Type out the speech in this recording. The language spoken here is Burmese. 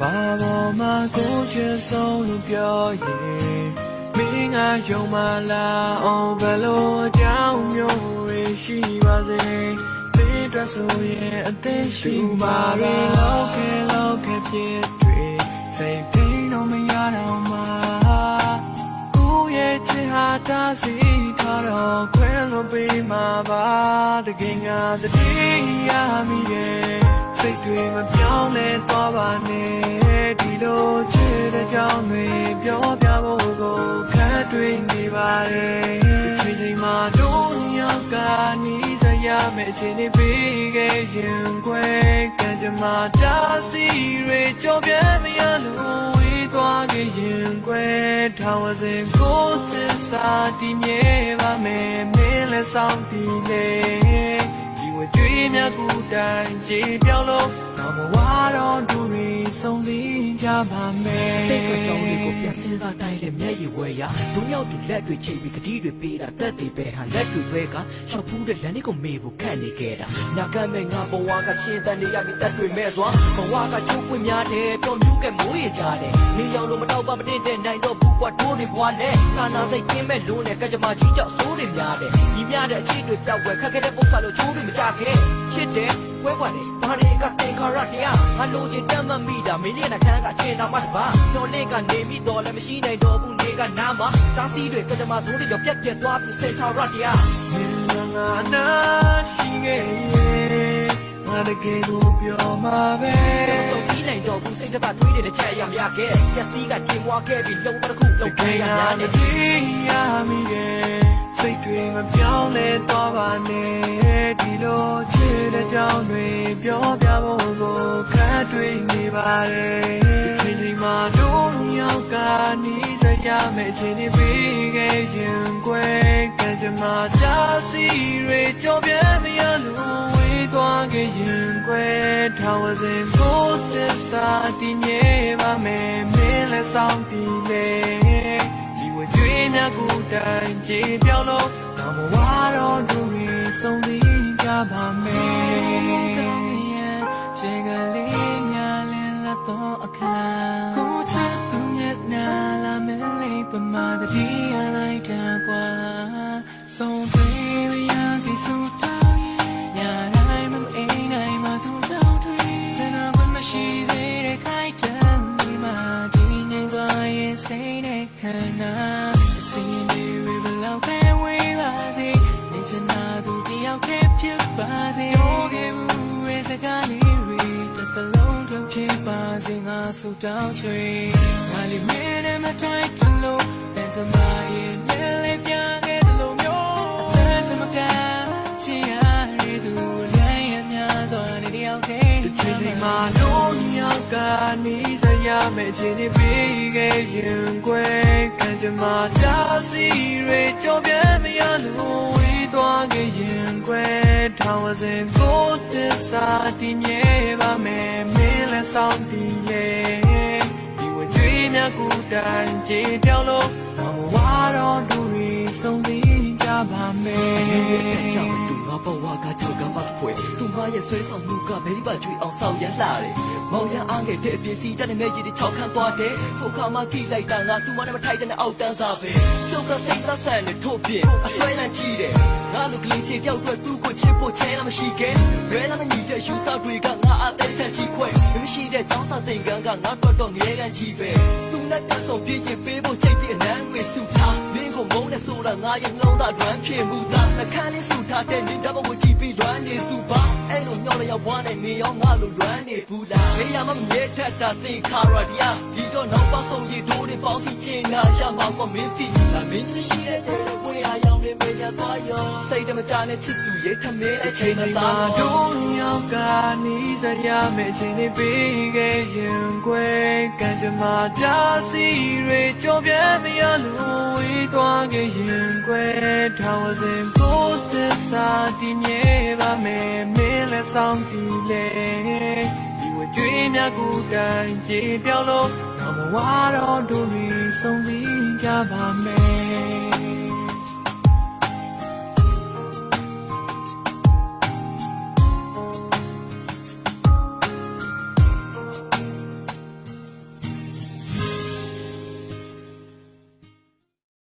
ဘာပေါ်မှာကိုချစ်ဆုံးလို့ပြောရင်မင်းကယုံမလားအောင်ဘယ်လိုအကြောင်းမျိုးတွေရှိပါစေမင်းအတွက်ဆိုရင်အသက်ရှိပါပြီလောက်ခဲလောက်ခဲဖြစ်တွေစိတ်ထိန်တော့မရတော့မှာကိုရဲ့ချစ်ဟာတာစီထားတော့ခွဲလို့ပေးမှာပါတကယ်ငါတတိယမိရဲ့ စိတ်တွေမပြောင်းလဲသွားပါနဲ့ဒီလိုချစ်တဲ့ကြောင်းတွေပြောပြဖို့ကိုခက်တွေ့နေပါတယ်ဒီချိန်ချိန်မှာတို့ရောက်ကနီးစရာမဲ့အချိန်တွေပြီးခဲ့ရင်ခွဲကံကြမ္မာတာစီတွေကြောပြမရလို့ဝေးသွားခဲ့ရင်ခွဲထောင်ဝစဉ်ကိုသစ္စာတည်မြဲပါမယ်မင်းလည်းဆောင်တည်လေဒီ ဝကြွေးမြတ်ကူတိုင်ကြေပြောင်းလို့တော့မဝါတော့ဒူရီဆုံးစည်း ကြပါမယ်တိတ်ကကြောင်လေးကိုပြန်စင်းသားတိုင်းလေမျက်ရည်ဝဲရဒုံရောက်သူလက်တွေချိတ်ပြီးကတိတွေပေးတာတက်တွေပဲဟာလက်တွေပဲကရှော့ဖူးတဲ့လမ်းလေးကိုမေးဖို့ခန့်နေခဲ့တာညာကမဲ့ငါဘဝကရှင်းတန်နေရပြီးတက်တွေမဲ့စွာဘဝကချိုးပွင့်များတယ်ပျော်မြူးကမိုးရကြတယ်နေရောင်လို့မတော့ပါမတင်တဲ့နိုင်တော့ဘူးကွာတိုးနေဘွားနဲ့စာနာစိတ်ကင်းမဲ့လုံးနဲ့ကကြမကြီးကြောက်ဆိုးတွေများတယ်ညီများတဲ့အချစ်တွေပြောက်ွယ်ခက်ခဲတဲ့ပုံစံလို့ချိုးတွေမကြခဲ့ချစ်တယ် ဝဲကွာတယ်ဒါတွေကတင်ခါရတရားငါလိုချင်တတ်မှတ်မိတာမင်းရဲ့နှခမ်းကချင်တာမှတပါညော်လေးကနေမိတော့လည်းမရှိနိုင်တော့ဘူးနေကနားမှာတားစီတွေကကြမစိုးတွေကြောင့်ပြက်ပြက်သွားပြီးစင်ထာရတရားမင်းငါနာရှိခဲ့ရဲ့ငါတကယ်ကိုပြောမှာပဲဆုံးစည်းနိုင်တော့ဘူးစိတ်တသက်ထွေးနေတဲ့ချက်ရမရခဲ့ပျက်စီးကချင်မွားခဲ့ပြီးလုံးတစ်ခုလုံးခဲ့ရများနေဒီရမိရဲ့စိတ်တွေမပြောင်းလဲတော့ပါနဲ့ဒီလိုချစ်တဲ့ကြော င်းတွေပြောပြဖို့ကိုခက်တွေ့နေပါတယ်ဒီချိန်ချိန်မှာတို့ရောက်ကနီးစရာမဲ့ချိန်တွေပြီးခဲ့ရင်ကွယ်ကံကြမ္မာတာစီတွေကြောပြမရလို့ဝေးသွားခဲ့ရင်ကွယ်ထောင်ဝစဉ်ကိုသစ္စာတည်မြဲပါမယ်မင်းလည်းဆောင်တည်လေဒီဝကြွေးမြတ်ကိုတိုင်ကြေပြောင်းလို့တော့မဝါတော့သူတွေဆုံးသီးကြပါမယ်ခြေက လေးညာလင်းလာတော့အခါကိုချစ်သူမျက်နှာလာမလေးပမာတတိယလိုက်တာကွာဆုံးသေးရစီဆုံးတောင်းရဲ့ညာတိုင်းမအိမ်တိုင်းမှာသူတောင်းတွေစင်နာမရှိသေးတဲ့ခိုက်တမ်းဒီမှာဒီနေသွားရဲ့စိတ်နဲ့ခန္ဓာအစီအတွေဘယ်လောက်ပဲဝေးပါစေနေချင်တာသူတယောက်တည်းဖြစ်ပါစေရောခဲ့မှုရဲ့စကားလေး ပါစေငါဆုတောင်းချွေငါလေးမင်းနဲ့မထိုက်တလို့တဲ့စမရဲ့မျက်လေးပြခဲ့တယ်လို့မျိုးအသက်တမကချီရတဲ့သူလမ်းရများစွာနေတယောက်တည်းတစ်ချိန်ချိန်မှာလုံးယောက်ကနီးစရာမဲ့ခြင်းတွေပြီးခဲ့ရင်ကွယ်ခံချင်မှာတာစီတွေကြောပြမရလို့ဝေးသွားခဲ့ရင်ကွယ် ထောင်ဝစဉ်ကိုသစ္စာတည်မြဲပါမယ်မင်းလည်းဆောင်တည်လေဒီဝကြွေးမြတ်ကူတိုင်ကြေပြောင်းလို့တော့ဝါတော့သူတွေဆုံးသီးကြပါမယ်ကြောင့်သူငါဘဝကကြောက်က မဖွယ်သူမရဲ့ဆွဲဆောင်မှုကဘယ်ဒီပါကျွေးအောင်ဆောင်ရမ်းလာတယ်မောင်ရအားငယ်တဲ့အပြင်စီကြတဲ့မဲ့ကြီးတွေခြောက်ခန့်သွားတယ်ဟိုခါမှကြည့်လိုက်တာငါသူမနဲ့မထိုက်တဲ့အောက်တန်းစားပဲကျုပ်ကစိတ်သက်ဆန်နဲ့ထို့ပြင်အဆွဲလန့်ကြည့်တယ်ငါလူကလေးချင်းတယောက်တော့သူ့ကိုချစ်ဖို့ချဲလာမရှိခဲ့ဘယ်လာမညီတဲ့ယူဆတွေကငါအသက်ချက်ကြီးခွဲမရှိတဲ့ចောင်းစာသင်္ကန်းကငါတော့တော့ငဲကန်ကြီးပဲသူနဲ့တက်ဆောင်ပြည့်ရင်ပေးဖို့ချိန်ပြည့်အနမ်းဝေစုထားမင်းကိုမုန်းနဲ့ဆိုတာငါရဲ့နှလုံးသားတွမ်းဖြစ်မှုသား နှခမ်းလေးစုထားတဲ့နေတော့ဘဝကြည့်ပြီးလွမ်းနေသူပါအဲ့လိုညောင်းလျောက်ဘွားနဲ့နေရောငါလိုလွမ်းနေဘူးလားဘေးရမမြဲတတ်တာသင်ခါရဒီယာဒီတော့နောက်ပါဆုံးရတိုးတွေပေါင်းစီချင်တာရမှာကမင်းတီဒါမင်းမရှိတဲ့တဲ့ဝေးအား ရောင်နေမေးကြသွားရောစိတ်တမကြနဲ့ချစ်သူရဲ့ထမင်းအချိန်ချိန်သာမှာစားတို့ရောက်ကနီးစရာမဲ့ချိန်တွေပြီးခဲ့ရင်ကွယ်ကံကြမ္မာတာစီတွေကြောပြမရလို့ဝေးသွားခဲ့ရင်ကွယ်ထောင်စဉ်ကိုသစ္စာတည်မြဲပါမယ်မင်းလည်းဆောင်တည်လေဒီဝကြွေးမြတ်ကူတိုင်ကြေပြောင်းလို့တော့မဝါတော့တို့တွေဆုံးစည်းကြပါမယ်